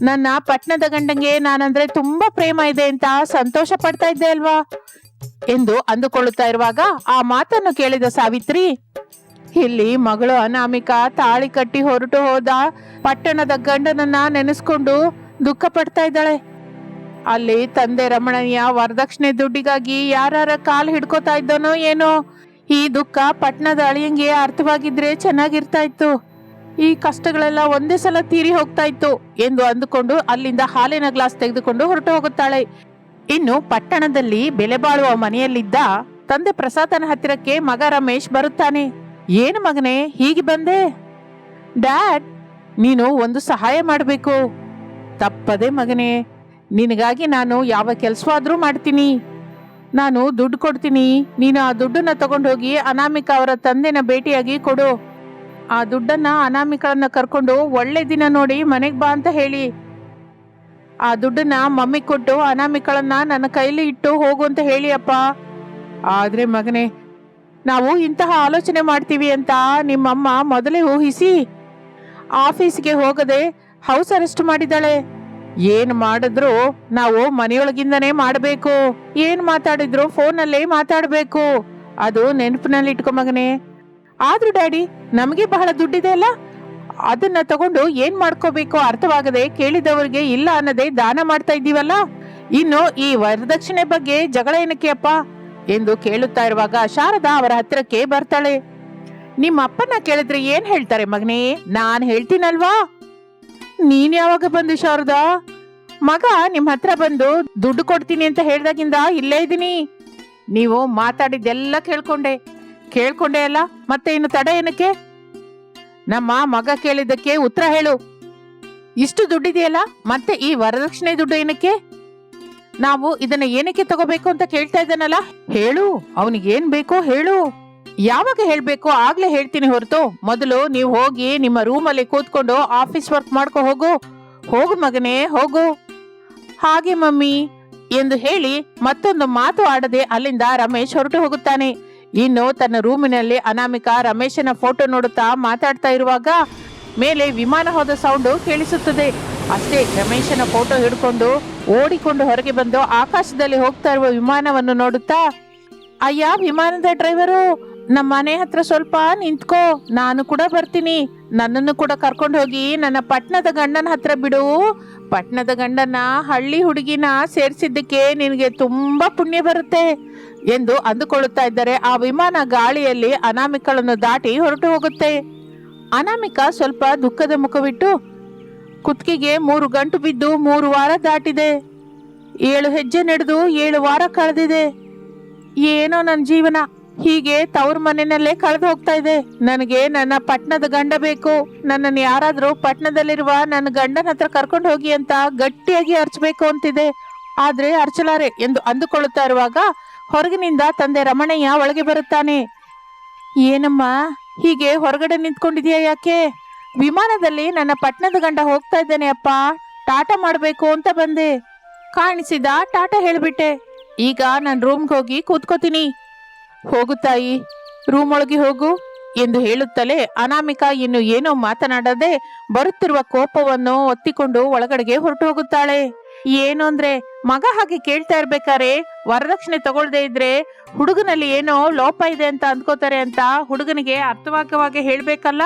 ನನ್ನ ಪಟ್ಟಣದ ಗಂಡಂಗೆ ನಾನಂದ್ರೆ ತುಂಬಾ ಪ್ರೇಮ ಇದೆ ಅಂತ ಸಂತೋಷ ಪಡ್ತಾ ಇದ್ದೆ ಅಲ್ವಾ? ಎಂದು ಅಂದುಕೊಳ್ಳುತ್ತಾ ಇರುವಾಗ ಆ ಮಾತನ್ನು ಕೇಳಿದ ಸಾವಿತ್ರಿ, ಇಲ್ಲಿ ಮಗಳು ಅನಾಮಿಕ ತಾಳಿ ಕಟ್ಟಿ ಹೊರಟು ಹೋದ ಪಟ್ಟಣದ ಗಂಡನನ್ನ ನೆನೆಸ್ಕೊಂಡು ದುಃಖ ಪಡ್ತಾ ಇದ್ದಾಳೆ. ಅಲ್ಲಿ ತಂದೆ ರಮಣಯ್ಯ ವರದಕ್ಷಿಣೆ ದುಡ್ಡಿಗಾಗಿ ಯಾರ ಕಾಲ್ ಹಿಡ್ಕೋತಾ ಇದ್ದನೋ ಏನೋ? ಈ ದುಃಖ ಪಟ್ಟಣದ ಅಳಿಯಂಗೆ ಅರ್ಥವಾಗಿದ್ರೆ ಚೆನ್ನಾಗಿರ್ತಾ ಇತ್ತು. ಈ ಕಷ್ಟಗಳೆಲ್ಲ ಒಂದೇ ಸಲ ತೀರಿ ಹೋಗ್ತಾ ಇತ್ತು ಎಂದು ಅಂದುಕೊಂಡು ಅಲ್ಲಿಂದ ಹಾಲಿನ ಗ್ಲಾಸ್ ತೆಗೆದುಕೊಂಡು ಹೊರಟು ಹೋಗುತ್ತಾಳೆ. ಇನ್ನು ಪಟ್ಟಣದಲ್ಲಿ ಬೆಲೆ ಬಾಳುವ ಮನೆಯಲ್ಲಿದ್ದ ತಂದೆ ಪ್ರಸಾದನ ಹತ್ತಿರಕ್ಕೆ ಮಗ ರಮೇಶ್ ಬರುತ್ತಾನೆ. ಏನು ಮಗನೇ, ಹೀಗೆ ಬಂದೆ? ಡ್ಯಾಡ್, ನೀನು ಒಂದು ಸಹಾಯ ಮಾಡಬೇಕು. ತಪ್ಪದೆ ಮಗನೇ, ನಿನಗಾಗಿ ನಾನು ಯಾವ ಕೆಲಸವಾದ್ರೂ ಮಾಡ್ತೀನಿ. ನಾನು ದುಡ್ಡು ಕೊಡ್ತೀನಿ. ನೀನು ಆ ದುಡ್ಡನ್ನ ತಗೊಂಡೋಗಿ ಅನಾಮಿಕ ಅವರ ತಂದೆನ ಭೇಟಿಯಾಗಿ ಕೊಡು. ಆ ದುಡ್ಡನ್ನ ಅನಾಮಿಕಳನ್ನ ಕರ್ಕೊಂಡು ಒಳ್ಳೆ ದಿನ ನೋಡಿ ಮನೆಗೆ ಬಾ ಅಂತ ಹೇಳಿ. ಆ ದುಡ್ಡನ್ನ ಮಮ್ಮಿ ಕೊಟ್ಟು ಅನಾಮಿಕಳನ್ನ ನನ್ನ ಕೈಲಿ ಇಟ್ಟು ಹೋಗು ಅಂತ ಹೇಳಿ ಅಪ್ಪ. ಆದ್ರೆ ಮಗನೇ, ನಾವು ಇಂತಹ ಆಲೋಚನೆ ಮಾಡ್ತೀವಿ ಅಂತ ನಿಮ್ಮಮ್ಮ ಮೊದಲೇ ಊಹಿಸಿ. ಆಫೀಸ್ಗೆ ಹೋಗದೆ ಹೌಸ್ ಅರೆಸ್ಟ್ ಮಾಡಿದಾಳೆ ಏನ್ ಮಾಡಿದ್ರು ನಾವು ಮನೆಯೊಳಗಿಂದನೇ ಮಾಡಬೇಕು. ಏನ್ ಮಾತಾಡಿದ್ರು ಫೋನಲ್ಲೇ ಮಾತಾಡಬೇಕು. ಅದು ನೆನಪಿನಲ್ಲಿ ಇಟ್ಕೊ ಮಗನೇ. ಆದ್ರೂ ಡ್ಯಾಡಿ ನಮಗೆ ಬಹಳ ದುಡ್ಡಿದೆ ಅಲ್ಲ? ಅದನ್ನ ತಗೊಂಡು ಏನ್ ಮಾಡ್ಕೋಬೇಕು ಅರ್ಥವಾಗದೆ ಕೇಳಿದವರಿಗೆ ಇಲ್ಲ ಅನ್ನದೆ ದಾನ ಮಾಡ್ತಾ ಇದ್ದೀವಲ್ಲ? ಇನ್ನು ಈ ವರದಕ್ಷಿಣೆ ಬಗ್ಗೆ ಜಗಳ ಏನಕ್ಕೆ ಅಪ್ಪ? ಎಂದು ಕೇಳುತ್ತಾ ಇರುವಾಗ ಶಾರದಾ ಅವರ ಹತ್ತಿರಕ್ಕೆ ಬರ್ತಾಳೆ. ನಿಮ್ಮ ಅಪ್ಪನ ಕೇಳಿದ್ರೆ ಏನ್ ಹೇಳ್ತಾರೆ ಮಗನೇ? ನಾನ್ ಹೇಳ್ತೀನಲ್ವಾ? ನೀನ್ ಯಾವಾಗ ಬಂದು ಶಾರದಾ? ಮಗ ನಿಮ್ ಹತ್ರ ಬಂದು ದುಡ್ಡು ಕೊಡ್ತೀನಿ ಅಂತ ಹೇಳ್ದಾಗಿಂದ ಇಲ್ಲೇ ಇದ್ದೀನಿ. ನೀವು ಮಾತಾಡಿದ್ದೆಲ್ಲ ಕೇಳ್ಕೊಂಡೆ. ಕೇಳ್ಕೊಂಡೆ ಅಲ್ಲ? ಮತ್ತೆ ಇನ್ನು ತಡ ಏನಕ್ಕೆ? ನಮ್ಮ ಮಗ ಕೇಳಿದ್ದಕ್ಕೆ ಉತ್ತರ ಹೇಳು. ಇಷ್ಟು ದುಡ್ಡಿದೆಯಲ್ಲ? ಮತ್ತೆ ಈ ವರದಕ್ಷಿಣೆ ದುಡ್ಡು ಏನಕ್ಕೆ? ನಾವು ಇದನ್ನ ಏನಕ್ಕೆ ತಗೋಬೇಕು ಅಂತ ಕೇಳ್ತಾ ಇದ್ದಾನಲ್ಲ? ಹೇಳು. ಅವನಿಗೆ ಏನ್ ಬೇಕೋ ಹೇಳು. ಯಾವಾಗ ಹೇಳ್ಬೇಕು ಆಗ್ಲೇ ಹೇಳ್ತೀನಿ ಹೊರತು. ಮೊದಲು ನೀವು ಹೋಗಿ ನಿಮ್ಮ ರೂಮಲ್ಲಿ ಕೂತ್ಕೊಂಡು ಆಫೀಸ್ ವರ್ಕ್ ಮಾಡ್ಕೊ ಹೋಗು. ಹೋಗು ಮಗನೇ, ಹೋಗು. ಹಾಗೆ ಮಮ್ಮಿ ಎಂದು ಹೇಳಿ ಮತ್ತೊಂದು ಮಾತು ಆಡದೆ ಅಲ್ಲಿಂದ ರಮೇಶ್ ಹೊರಟು ಹೋಗುತ್ತಾನೆ. ಇನ್ನು ತನ್ನ ರೂಮಿನಲ್ಲಿ ಅನಾಮಿಕಾ ರಮೇಶನ ಫೋಟೋ ನೋಡುತ್ತಾ ಮಾತಾಡ್ತಾ ಇರುವಾಗ ಮೇಲೆ ವಿಮಾನ ಹೋದ ಸೌಂಡು ಕೇಳಿಸುತ್ತದೆ. ಅಷ್ಟೇ ರಮೇಶನ ಫೋಟೋ ಹಿಡ್ಕೊಂಡು ಓಡಿಕೊಂಡು ಹೊರಗೆ ಬಂದು ಆಕಾಶದಲ್ಲಿ ಹೋಗ್ತಾ ಇರುವ ವಿಮಾನವನ್ನು ನೋಡುತ್ತಾ, ಅಯ್ಯ, ವಿಮಾನದ ಡ್ರೈವರು ನಮ್ಮ ಮನೆ ಹತ್ರ ಸ್ವಲ್ಪ ನಿಂತ್ಕೋ, ನಾನು ಕೂಡ ಬರ್ತೀನಿ. ನನ್ನನ್ನು ಕೂಡ ಕರ್ಕೊಂಡು ಹೋಗಿ, ನನ್ನ ಪಟ್ಟಣದ ಗಂಡನ ಹತ್ರ ಬಿಡು. ಪಟ್ನದ ಗಂಡನ ಹಳ್ಳಿ ಹುಡುಗಿನ ಸೇರಿಸಿದ್ದಕ್ಕೆ ನಿನಗೆ ತುಂಬಾ ಪುಣ್ಯ ಬರುತ್ತೆ ಎಂದು ಅಂದುಕೊಳ್ಳುತ್ತಾ ಇದ್ದರೆ ಆ ವಿಮಾನ ಗಾಳಿಯಲ್ಲಿ ಅನಾಮಿಕಳನ್ನು ದಾಟಿ ಹೊರಟು ಹೋಗುತ್ತೆ. ಅನಾಮಿಕ ಸ್ವಲ್ಪ ದುಃಖದ ಮುಖವಿಟ್ಟು, ಕುತ್ತಿಗೆಗೆ ಮೂರು ಗಂಟು ಬಿದ್ದು ಮೂರು ವಾರ ದಾಟಿದೆ. ಏಳು ಹೆಜ್ಜೆ ನಡೆದು ಏಳು ವಾರ ಕಳೆದಿದೆ. ಏನೋ ನನ್ನ ಜೀವನ. ಹೀಗೆ ತವ್ರ ಮನೆಯಲ್ಲೇ ಕಳೆದು ಹೋಗ್ತಾ ಇದೆ. ನನಗೆ ನನ್ನ ಪಟ್ನದ ಗಂಡ ಬೇಕು. ನನ್ನನ್ನು ಯಾರಾದರೂ ಪಟ್ನದಲ್ಲಿರುವ ನನ್ನ ಗಂಡನ ಹತ್ರ ಕರ್ಕೊಂಡು ಹೋಗಿ ಅಂತ ಗಟ್ಟಿಯಾಗಿ ಅರ್ಚಬೇಕು ಅಂತಿದೆ. ಆದ್ರೆ ಅರ್ಚಲಾರೆ ಎಂದು ಅಂದುಕೊಳ್ಳುತ್ತಾ ಇರುವಾಗ ಹೊರಗಿನಿಂದ ತಂದೆ ರಮಣಯ್ಯ ಒಳಗೆ ಬರುತ್ತಾನೆ. ಏನಮ್ಮ, ಹೀಗೆ ಹೊರಗಡೆ ನಿಂತ್ಕೊಂಡಿದ್ಯಾ ಯಾಕೆ? ವಿಮಾನದಲ್ಲಿ ನನ್ನ ಪಟ್ನದ ಗಂಡ ಹೋಗ್ತಾ ಇದ್ದೇನೆ ಅಪ್ಪ. ಟಾಟಾ ಮಾಡಬೇಕು ಅಂತ ಬಂದೆ. ಕಾಣಿಸಿದ ಟಾಟಾ ಹೇಳಿಬಿಟ್ಟೆ. ಈಗ ನಾನು ರೂಮ್ಗೆ ಹೋಗಿ ಕೂತ್ಕೋತೀನಿ. ಹೋಗು ತಾಯಿ ರೂಮ್ ಒಳಗೆ ಹೋಗು ಎಂದು ಹೇಳುತ್ತಲೇ ಅನಾಮಿಕಾ ಇನ್ನು ಏನೋ ಮಾತನಾಡದೆ ಬರುತ್ತಿರುವ ಕೋಪವನ್ನು ಒತ್ತಿಕೊಂಡು ಒಳಗಡೆಗೆ ಹೊರಟು ಹೋಗುತ್ತಾಳೆ. ಏನು ಅಂದ್ರೆ, ಮಗ ಹಾಗೆ ಕೇಳ್ತಾ ಇರ್ಬೇಕಾರೆ, ವರದಕ್ಷಿಣೆ ತಗೊಳ್ದೇ ಇದ್ರೆ ಹುಡುಗನಲ್ಲಿ ಏನೋ ಲೋಪ ಇದೆ ಅಂತ ಅಂದ್ಕೋತಾರೆ ಅಂತ ಹುಡುಗನಿಗೆ ಅರ್ಥವಾಗವಾಗಿ ಹೇಳ್ಬೇಕಲ್ಲ?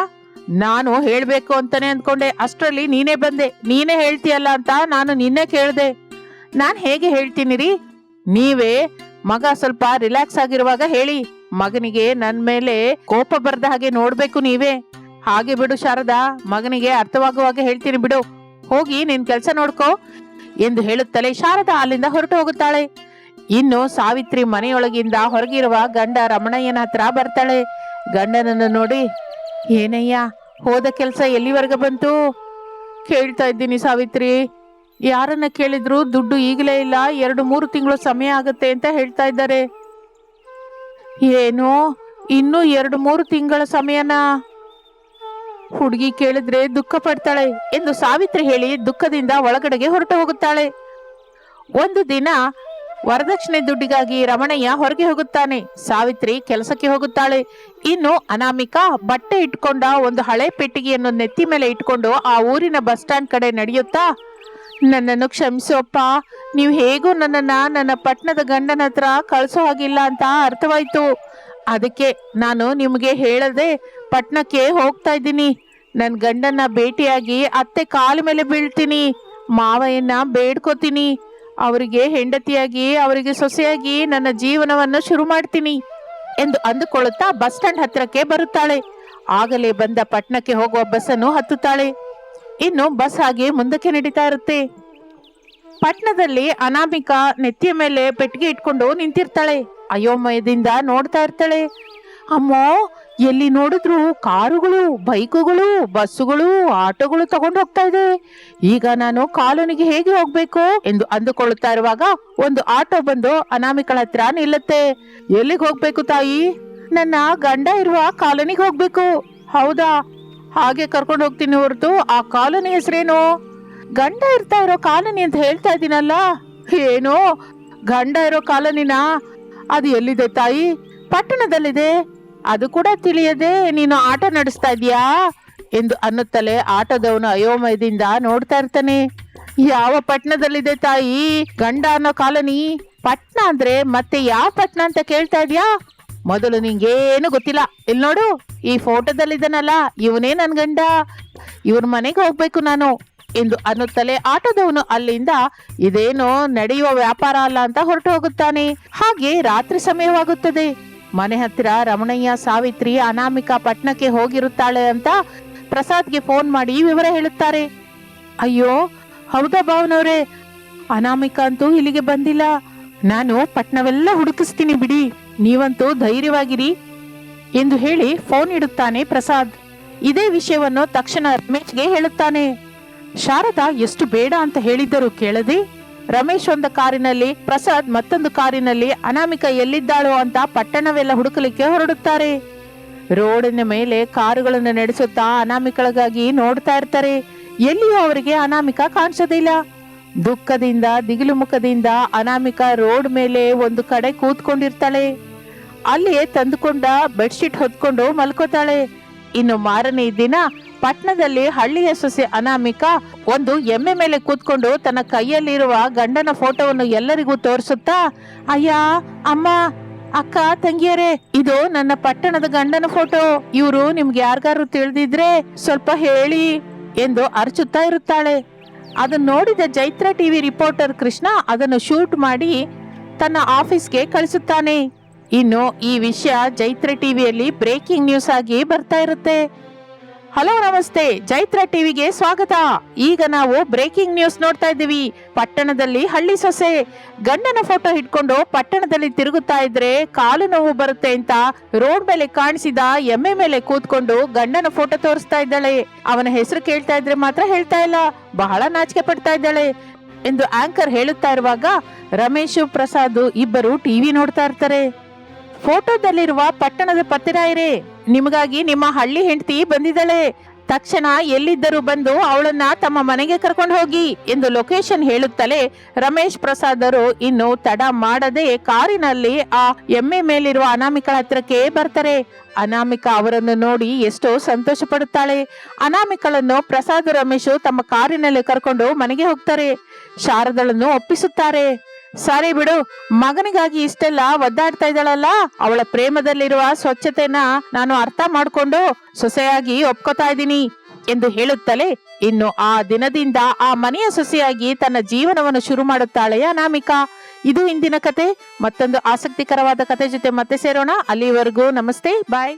ನಾನು ಹೇಳ್ಬೇಕು ಅಂತಾನೆ ಅಂದ್ಕೊಂಡೆ, ಅಷ್ಟರಲ್ಲಿ ನೀನೇ ಬಂದೆ, ನೀನೇ ಹೇಳ್ತೀಯಲ್ಲ ಅಂತ ನಾನು ನಿನ್ನೆ ಕೇಳ್ದೆ. ನಾನ್ ಹೇಗೆ ಹೇಳ್ತೀನಿ ರೀ? ನೀವೇ ಮಗ ಸ್ವಲ್ಪ ರಿಲ್ಯಾಕ್ಸ್ ಆಗಿರುವಾಗ ಹೇಳಿ, ಮಗನಿಗೆ ನನ್ ಮೇಲೆ ಕೋಪ ಬರ್ದ ಹಾಗೆ ನೋಡ್ಬೇಕು ನೀವೇ. ಹಾಗೆ ಬಿಡು ಶಾರದಾ, ಮಗನಿಗೆ ಅರ್ಥವಾಗುವಾಗ ಹೇಳ್ತೀನಿ ಬಿಡು. ಹೋಗಿ ನಿನ್ ಕೆಲಸ ನೋಡ್ಕೋ, ಎಂದು ಹೇಳುತ್ತಲೇ ಶಾರದಾ ಅಲ್ಲಿಂದ ಹೊರಟು ಹೋಗುತ್ತಾಳೆ. ಇನ್ನು ಸಾವಿತ್ರಿ ಮನೆಯೊಳಗಿಂದ ಹೊರಗಿರುವ ಗಂಡ ರಮಣಯ್ಯನ ಹತ್ರ ಬರ್ತಾಳೆ. ಗಂಡನನ್ನು ನೋಡಿ, ಏನಯ್ಯ, ಹೋದ ಕೆಲಸ ಎಲ್ಲಿವರೆಗೆ ಬಂತು? ಕೇಳ್ತಾ ಇದ್ದೀನಿ ಸಾವಿತ್ರಿ. ಯಾರನ್ನ ಕೇಳಿದ್ರು ದುಡ್ಡು ಈಗಲೇ ಇಲ್ಲ, ಎರಡು, ಮೂರು ತಿಂಗಳು ಸಮಯ ಆಗುತ್ತೆ ಅಂತ ಹೇಳ್ತಾ ಇದ್ದಾರೆ. ಏನು? ಇನ್ನು ಎರಡು, ಮೂರು ತಿಂಗಳ ಸಮಯನಾ? ಹುಡುಗಿ ಕೇಳಿದ್ರೆ ದುಃಖ ಪಡ್ತಾಳೆ ಎಂದು ಸಾವಿತ್ರಿ ಹೇಳಿ ದುಃಖದಿಂದ ಒಳಗಡೆಗೆ ಹೊರಟು ಹೋಗುತ್ತಾಳೆ. ಒಂದು ದಿನ ವರದಕ್ಷಿಣೆ ದುಡ್ಡಿಗಾಗಿ ರಮಣಯ್ಯ ಹೊರಗೆ ಹೋಗುತ್ತಾನೆ. ಸಾವಿತ್ರಿ ಕೆಲಸಕ್ಕೆ ಹೋಗುತ್ತಾಳೆ. ಇನ್ನು ಅನಾಮಿಕಾ ಬಟ್ಟೆ ಇಟ್ಕೊಂಡ ಒಂದು ಹಳೆ ಪೆಟ್ಟಿಗೆಯನ್ನು ನೆತ್ತಿ ಮೇಲೆ ಇಟ್ಕೊಂಡು ಆ ಊರಿನ ಬಸ್ ಸ್ಟ್ಯಾಂಡ್ ಕಡೆ ನಡೆಯುತ್ತಾ ನನ್ನನ್ನು ಕ್ಷಮಿಸೋಪ್ಪ ನೀವು ಹೇಗೂ ನನ್ನನ್ನ ನನ್ನ ಪಟ್ಟಣದ ಗಂಡನ ಹತ್ರ ಕಳಿಸೋ ಹಾಗಿಲ್ಲ ಅಂತ ಅರ್ಥವಾಯಿತು. ಅದಕ್ಕೆ ನಾನು ನಿಮಗೆ ಹೇಳದೆ ಪಟ್ಟಣಕ್ಕೆ ಹೋಗ್ತಾ ಇದ್ದೀನಿ. ನನ್ನ ಗಂಡನ್ನ ಭೇಟಿಯಾಗಿ ಅತ್ತೆ ಕಾಲ ಮೇಲೆ ಬೀಳ್ತೀನಿ ಮಾವಯ್ಯನ ಬೇಡ್ಕೋತೀನಿ. ಅವರಿಗೆ ಹೆಂಡತಿಯಾಗಿ, ಅವರಿಗೆ ಸೊಸೆಯಾಗಿ ನನ್ನ ಜೀವನವನ್ನು ಶುರು ಮಾಡ್ತೀನಿ ಎಂದು ಅಂದುಕೊಳ್ಳುತ್ತಾ ಬಸ್ ಸ್ಟ್ಯಾಂಡ್ ಹತ್ತಿರಕ್ಕೆ ಬರುತ್ತಾಳೆ. ಆಗಲೇ ಬಂದ ಪಟ್ಟಣಕ್ಕೆ ಹೋಗುವ ಬಸ್ಸನ್ನು ಹತ್ತುತ್ತಾಳೆ. ಇನ್ನು ಬಸ್ ಹಾಗೆ ಮುಂದಕ್ಕೆ ನಡೀತಾ ಇರುತ್ತೆ. ಪಟ್ನದಲ್ಲಿ ಅನಾಮಿಕಾ ನೆತ್ತಿಯ ಮೇಲೆ ಪೆಟ್ಟಿಗೆ ಇಟ್ಕೊಂಡು ನಿಂತಿರ್ತಾಳೆ. ಅಯೋಮಯದಿಂದ ನೋಡ್ತಾ ಇರ್ತಾಳೆ. ಅಮ್ಮೋ, ಎಲ್ಲಿ ನೋಡಿದ್ರು ಕಾರುಗಳು, ಬೈಕುಗಳು, ಬಸ್ಸುಗಳು, ಆಟೋಗಳು ತಗೊಂಡು ಹೋಗ್ತಾ ಇದೆ. ಈಗ ನಾನು ಕಾಲೋನಿಗೆ ಹೇಗೆ ಹೋಗ್ಬೇಕು ಎಂದು ಅಂದುಕೊಳ್ಳುತ್ತಾ ಇರುವಾಗ ಒಂದು ಆಟೋ ಬಂದು ಅನಾಮಿಕಳ ಹತ್ರ ನಿಲ್ಲುತ್ತೆ. ಎಲ್ಲಿಗೆ ಹೋಗ್ಬೇಕು ತಾಯಿ? ನನ್ನ ಗಂಡ ಇರುವ ಕಾಲೋನಿಗೆ ಹೋಗ್ಬೇಕು. ಹೌದಾ? ಹಾಗೆ ಕರ್ಕೊಂಡು ಹೋಗ್ತೀನಿ ಹೊರತು. ಆ ಕಾಲೋನಿ ಹೆಸರೇನು? ಗಂಡ ಇರ್ತಾ ಇರೋ ಕಾಲೋನಿ ಅಂತ ಹೇಳ್ತಾ ಇದ್ದೀನಲ್ಲ ಏನು? ಗಂಡ ಇರೋ ಕಾಲೋನಿನ? ಅದು ಎಲ್ಲಿದೆ ತಾಯಿ? ಪಟ್ಟಣದಲ್ಲಿದೆ. ಅದು ಕೂಡ ತಿಳಿಯದೆ ನೀನು ಆಟ ನಡೆಸ್ತಾ ಇದೀಯಾ ಎಂದು ಅನ್ನುತ್ತಲೇ ಆಟೋದವನು ಅಯೋಮಯದಿಂದ ನೋಡ್ತಾ ಇರ್ತಾನೆ. ಯಾವ ಪಟ್ಟಣದಲ್ಲಿದೆ ತಾಯಿ? ಗಂಡ ಅನ್ನೋ ಕಾಲೋನಿ? ಪಟ್ನ ಅಂದ್ರೆ ಮತ್ತೆ ಯಾವ ಪಟ್ಟಣ ಅಂತ ಕೇಳ್ತಾ ಇದ್ಯಾ? ಮೊದಲು ನಿಂಗೇನು ಗೊತ್ತಿಲ್ಲ. ಇಲ್ಲಿ ನೋಡು, ಈ ಫೋಟೋದಲ್ಲಿದ್ದಾನಲ್ಲ, ಇವನೇ ನನ್ ಗಂಡ. ಇವ್ರ ಮನೆಗೆ ಹೋಗ್ಬೇಕು ನಾನು ಎಂದು ಅನ್ನುತ್ತಲೇ ಆಟೋದವನು ಅಲ್ಲಿಂದ, ಇದೇನೋ ನಡೆಯುವ ವ್ಯಾಪಾರ ಅಲ್ಲ ಅಂತ ಹೊರಟು ಹೋಗುತ್ತಾನೆ. ಹಾಗೆ ರಾತ್ರಿ ಸಮಯವಾಗುತ್ತದೆ. ಮನೆ ಹತ್ತಿರ ರಮಣಯ್ಯ, ಸಾವಿತ್ರಿ, ಅನಾಮಿಕಾ ಪಟ್ನಕ್ಕೆ ಹೋಗಿರುತ್ತಾಳೆ ಅಂತ ಪ್ರಸಾದ್ಗೆ ಫೋನ್ ಮಾಡಿ ವಿವರ ಹೇಳುತ್ತಾರೆ. ಅಯ್ಯೋ, ಹೌದಾ ಭಾವನವ್ರೆ? ಅನಾಮಿಕಾ ಅಂತೂ ಇಲ್ಲಿಗೆ ಬಂದಿಲ್ಲ. ನಾನು ಪಟ್ನವೆಲ್ಲ ಹುಡುಕಿಸ್ತೀನಿ ಬಿಡಿ. ನೀವಂತೂ ಧೈರ್ಯವಾಗಿರಿ ಎಂದು ಹೇಳಿ ಫೋನ್ ಇಡುತ್ತಾನೆ ಪ್ರಸಾದ್. ಇದೇ ವಿಷಯವನ್ನು ತಕ್ಷಣ ರಮೇಶ್ಗೆ ಹೇಳುತ್ತಾನೆ. ಶಾರದಾ, ಎಷ್ಟು ಬೇಡ ಅಂತ ಹೇಳಿದ್ದರೂ ಕೇಳದೆ, ರಮೇಶ್ ಒಂದು ಕಾರಿನಲ್ಲಿ, ಪ್ರಸಾದ್ ಮತ್ತೊಂದು ಕಾರಿನಲ್ಲಿ ಅನಾಮಿಕ ಎಲ್ಲಿದ್ದಾಳೋ ಅಂತ ಪಟ್ಟಣವೆಲ್ಲ ಹುಡುಕಲಿಕ್ಕೆ ಹೊರಡುತ್ತಾರೆ. ರೋಡಿನ ಮೇಲೆ ಕಾರುಗಳನ್ನು ನಡೆಸುತ್ತಾ ಅನಾಮಿಕಳಗಾಗಿ ನೋಡ್ತಾ ಇರ್ತಾರೆ. ಎಲ್ಲಿಯೂ ಅವರಿಗೆ ಅನಾಮಿಕ ಕಾಣಿಸೋದಿಲ್ಲ. ದುಃಖದಿಂದ, ದಿಗಿಲು ಮುಖದಿಂದ ಅನಾಮಿಕ ರೋಡ್ ಮೇಲೆ ಒಂದು ಕಡೆ ಕೂತ್ಕೊಂಡಿರ್ತಾಳೆ. ಅಲ್ಲಿ ತಂದುಕೊಂಡ ಬೆಡ್ಶೀಟ್ ಹೊತ್ಕೊಂಡು ಮಲ್ಕೋತಾಳೆ. ಇನ್ನು ಮಾರನೇ ದಿನ ಪಟ್ಟಣದಲ್ಲಿ ಹಳ್ಳಿಯ ಸೊಸೆ ಅನಾಮಿಕ ಒಂದು ಎಮ್ಮೆ ಮೇಲೆ ಕೂತ್ಕೊಂಡು ತನ್ನ ಕೈಯಲ್ಲಿರುವ ಗಂಡನ ಫೋಟೋವನ್ನು ಎಲ್ಲರಿಗೂ ತೋರಿಸುತ್ತಾ, ಅಯ್ಯ, ಅಮ್ಮ, ಅಕ್ಕ, ತಂಗಿಯರೇ, ಇದು ನನ್ನ ಪಟ್ಟಣದ ಗಂಡನ ಫೋಟೋ. ಇವರು ನಿಮ್ಗೆ ಯಾರಿಗಾರು ತಿಳಿದಿದ್ರೆ ಸ್ವಲ್ಪ ಹೇಳಿ ಎಂದು ಅರಚುತ್ತಾ ಇರುತ್ತಾಳೆ. ಅದನ್ನು ನೋಡಿದ ಜೈತ್ರ ಟಿವಿ ರಿಪೋರ್ಟರ್ ಕೃಷ್ಣ ಅದನ್ನು ಶೂಟ್ ಮಾಡಿ ತನ್ನ ಆಫೀಸ್ಗೆ ಕಳಿಸುತ್ತಾನೆ. ಇನ್ನು ಈ ವಿಷಯ ಜೈತ್ರ ಟಿವಿಯಲ್ಲಿ ಬ್ರೇಕಿಂಗ್ ನ್ಯೂಸ್ ಆಗಿ ಬರ್ತಾ ಇರುತ್ತೆ. ಹಲೋ, ನಮಸ್ತೆ. ಜೈತ್ರ ಟಿವಿಗೆ ಸ್ವಾಗತ. ಈಗ ನಾವು ಬ್ರೇಕಿಂಗ್ ನ್ಯೂಸ್ ನೋಡ್ತಾ ಇದ್ದೀವಿ. ಪಟ್ಟಣದಲ್ಲಿ ಹಳ್ಳಿ ಸೊಸೆ ಗಂಡನ ಫೋಟೋ ಹಿಡ್ಕೊಂಡು ಪಟ್ಟಣದಲ್ಲಿ ತಿರುಗುತ್ತಾ ಇದ್ರೆ ಕಾಲು ನೋವು ಬರುತ್ತೆ ಅಂತ ರೋಡ್ ಮೇಲೆ ಕಾಣಿಸಿದ ಎಮ್ಮೆ ಮೇಲೆ ಕೂತ್ಕೊಂಡು ಗಂಡನ ಫೋಟೋ ತೋರಿಸ್ತಾ ಇದ್ದಾಳೆ. ಅವನ ಹೆಸರು ಕೇಳ್ತಾ ಇದ್ರೆ ಮಾತ್ರ ಹೇಳ್ತಾ ಇಲ್ಲ. ಬಹಳ ನಾಚಿಕೆ ಪಡ್ತಾ ಇದ್ದಾಳೆ ಎಂದು ಆಂಕರ್ ಹೇಳುತ್ತಾ ಇರುವಾಗ ರಮೇಶ್ ಪ್ರಸಾದ್ ಇಬ್ಬರು ಟಿವಿ ನೋಡ್ತಾ ಇರ್ತಾರೆ. ಫೋಟೋದಲ್ಲಿರುವ ಪಟ್ಟಣದ ಪತ್ತಿರಾಯರೇ. ನಿಮಗಾಗಿ ನಿಮ್ಮ ಹಳ್ಳಿ ಹೆಂಡತಿ ಬಂದಿದ್ದಾಳೆ. ತಕ್ಷಣ ಎಲ್ಲಿದ್ದರೂ ಬಂದು ಅವಳನ್ನ ತಮ್ಮ ಮನೆಗೆ ಕರ್ಕೊಂಡು ಹೋಗಿ ಎಂದು ಲೊಕೇಶನ್ ಹೇಳುತ್ತಲೇ ರಮೇಶ್ ಪ್ರಸಾದರು ಇನ್ನು ತಡ ಮಾಡದೆ ಕಾರಿನಲ್ಲಿ ಆ ಎಮ್ಮೆ ಮೇಲಿರುವ ಅನಾಮಿಕಳ ಹತ್ರಕ್ಕೆ ಬರ್ತಾರೆ. ಅನಾಮಿಕ ಅವರನ್ನು ನೋಡಿ ಎಷ್ಟೋ ಸಂತೋಷ ಪಡುತ್ತಾಳೆ ಅನಾಮಿಕಳನ್ನು ಪ್ರಸಾದ್ ರಮೇಶ್ ತಮ್ಮ ಕಾರಿನಲ್ಲಿ ಕರ್ಕೊಂಡು ಮನೆಗೆ ಹೋಗ್ತಾರೆ. ಶಾರದಳನ್ನು ಒಪ್ಪಿಸುತ್ತಾರೆ. ಸರಿ ಬಿಡು, ಮಗನಿಗಾಗಿ ಇಷ್ಟೆಲ್ಲ ಒದ್ದಾಡ್ತಾ ಇದ್ದಾಳಲ್ಲ? ಅವಳ ಪ್ರೇಮದಲ್ಲಿರುವ ಸ್ವಚ್ಛತೆನ ನಾನು ಅರ್ಥ ಮಾಡ್ಕೊಂಡು ಸೊಸೆಯಾಗಿ ಒಪ್ಕೋತಾ ಇದ್ದೀನಿ ಎಂದು ಹೇಳುತ್ತಲೇ ಇನ್ನು ಆ ದಿನದಿಂದ ಆ ಮನೆಯ ಸೊಸೆಯಾಗಿ ತನ್ನ ಜೀವನವನ್ನು ಶುರು ಮಾಡುತ್ತಾಳೆ ಅನಾಮಿಕಾ ಇದು ಇಂದಿನ ಕತೆ. ಮತ್ತೊಂದು ಆಸಕ್ತಿಕರವಾದ ಕತೆ ಜೊತೆ ಮತ್ತೆ ಸೇರೋಣ. ಅಲ್ಲಿವರೆಗೂ ನಮಸ್ತೆ. ಬಾಯ್.